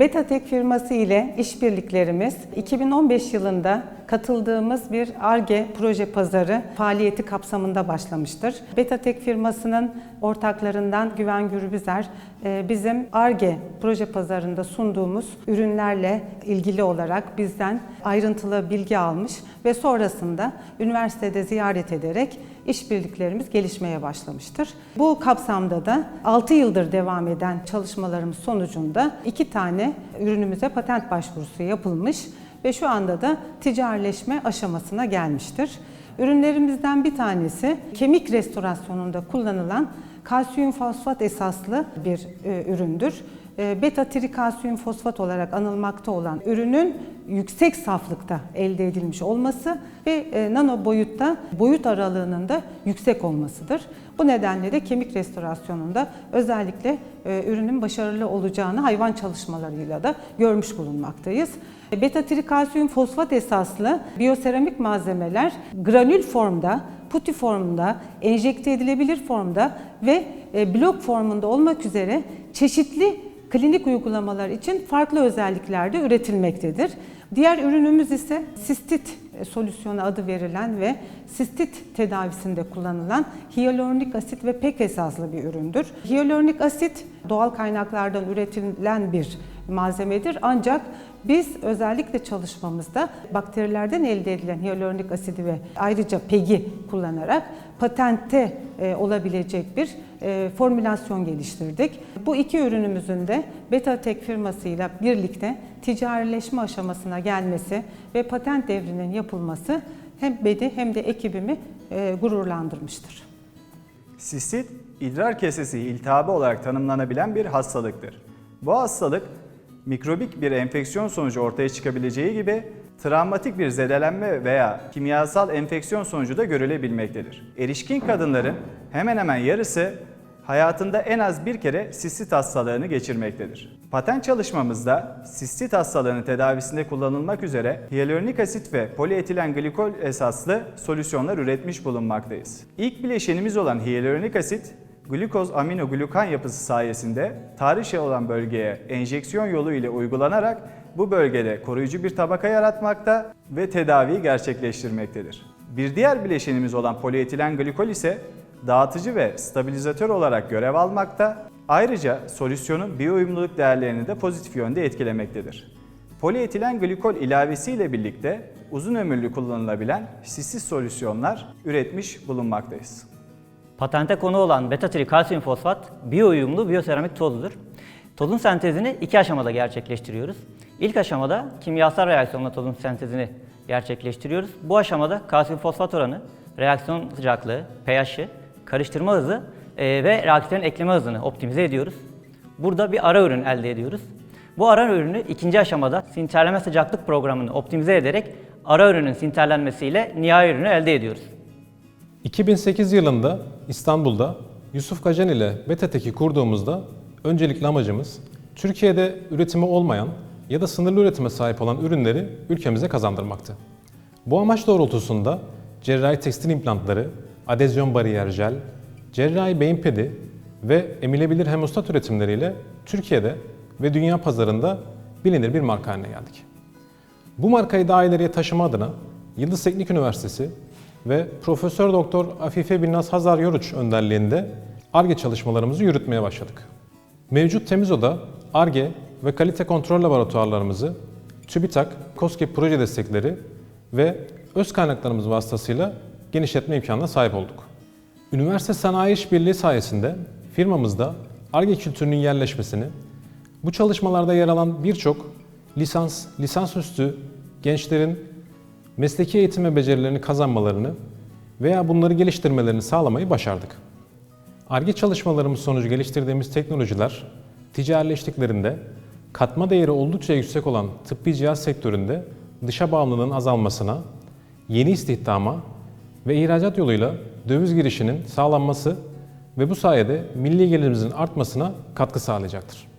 Betatek firması ile işbirliklerimiz 2015 yılında katıldığımız bir ARGE proje pazarı faaliyeti kapsamında başlamıştır. Betatek firmasının ortaklarından Güven Gürbüzer e, bizim ARGE proje pazarında sunduğumuz ürünlerle ilgili olarak bizden ayrıntılı bilgi almış ve sonrasında üniversitede ziyaret ederek işbirliklerimiz gelişmeye başlamıştır. Bu kapsamda da 6 yıldır devam eden çalışmalarımız sonucunda iki tane ürünümüze patent başvurusu yapılmış ve şu anda da ticarileşme aşamasına gelmiştir. Ürünlerimizden bir tanesi kemik restorasyonunda kullanılan kalsiyum fosfat esaslı bir e, üründür. E, Beta trikalsiyum fosfat olarak anılmakta olan ürünün yüksek saflıkta elde edilmiş olması ve e, nano boyutta boyut aralığının da yüksek olmasıdır. Bu nedenle de kemik restorasyonunda özellikle e, ürünün başarılı olacağını hayvan çalışmalarıyla da görmüş bulunmaktayız. Beta trikalsiyum fosfat esaslı biyoseramik malzemeler granül formda, puti formda, enjekte edilebilir formda ve e, blok formunda olmak üzere çeşitli klinik uygulamalar için farklı özelliklerde üretilmektedir. Diğer ürünümüz ise sistit solüsyonu adı verilen ve sistit tedavisinde kullanılan hyaluronik asit ve pek esaslı bir üründür. Hyaluronik asit doğal kaynaklardan üretilen bir malzemedir ancak biz özellikle çalışmamızda bakterilerden elde edilen hyaluronik asidi ve ayrıca PEG'i kullanarak patente e, olabilecek bir e, formülasyon geliştirdik. Bu iki ürünümüzün de Betatek firmasıyla birlikte ticarileşme aşamasına gelmesi ve patent devrinin yapılması hem beni hem de ekibimi e, gururlandırmıştır. Sistit, idrar kesesi iltihabı olarak tanımlanabilen bir hastalıktır. Bu hastalık, mikrobik bir enfeksiyon sonucu ortaya çıkabileceği gibi travmatik bir zedelenme veya kimyasal enfeksiyon sonucu da görülebilmektedir. Erişkin kadınların hemen hemen yarısı hayatında en az bir kere sistit hastalığını geçirmektedir. Patent çalışmamızda sistit hastalığının tedavisinde kullanılmak üzere hyaluronik asit ve polietilen glikol esaslı solüsyonlar üretmiş bulunmaktayız. İlk bileşenimiz olan hyaluronik asit glikoz aminoglukan yapısı sayesinde tarih olan bölgeye enjeksiyon yolu ile uygulanarak bu bölgede koruyucu bir tabaka yaratmakta ve tedaviyi gerçekleştirmektedir. Bir diğer bileşenimiz olan polietilen glikol ise dağıtıcı ve stabilizatör olarak görev almakta. Ayrıca solüsyonun biyouyumluluk değerlerini de pozitif yönde etkilemektedir. Polietilen glikol ilavesiyle birlikte uzun ömürlü kullanılabilen sissiz solüsyonlar üretmiş bulunmaktayız. Patente konu olan beta kalsiyum fosfat biyo uyumlu biyoseramik tozdur. Tozun sentezini iki aşamada gerçekleştiriyoruz. İlk aşamada kimyasal reaksiyonla tozun sentezini gerçekleştiriyoruz. Bu aşamada kalsiyum fosfat oranı, reaksiyon sıcaklığı, pH'i, karıştırma hızı e, ve reaktörün ekleme hızını optimize ediyoruz. Burada bir ara ürün elde ediyoruz. Bu ara ürünü ikinci aşamada sinterleme sıcaklık programını optimize ederek ara ürünün sinterlenmesiyle nihai ürünü elde ediyoruz. 2008 yılında İstanbul'da Yusuf Kacan ile Betatek'i kurduğumuzda öncelikli amacımız Türkiye'de üretimi olmayan ya da sınırlı üretime sahip olan ürünleri ülkemize kazandırmaktı. Bu amaç doğrultusunda cerrahi tekstil implantları, adezyon bariyer jel, cerrahi beyin pedi ve emilebilir hemostat üretimleriyle Türkiye'de ve dünya pazarında bilinir bir marka haline geldik. Bu markayı daha ileriye taşıma adına Yıldız Teknik Üniversitesi ve Profesör Doktor Afife Binnaz Hazar Yoruç önderliğinde ARGE çalışmalarımızı yürütmeye başladık. Mevcut Temizo'da ARGE ve kalite kontrol laboratuvarlarımızı TÜBİTAK, KOSGEB proje destekleri ve öz kaynaklarımız vasıtasıyla genişletme imkanına sahip olduk. Üniversite Sanayi İşbirliği sayesinde firmamızda ARGE kültürünün yerleşmesini, bu çalışmalarda yer alan birçok lisans, lisansüstü gençlerin mesleki eğitim ve becerilerini kazanmalarını veya bunları geliştirmelerini sağlamayı başardık. ARGE çalışmalarımız sonucu geliştirdiğimiz teknolojiler ticarileştiklerinde katma değeri oldukça yüksek olan tıbbi cihaz sektöründe dışa bağımlılığın azalmasına, yeni istihdama ve ihracat yoluyla döviz girişinin sağlanması ve bu sayede milli gelirimizin artmasına katkı sağlayacaktır.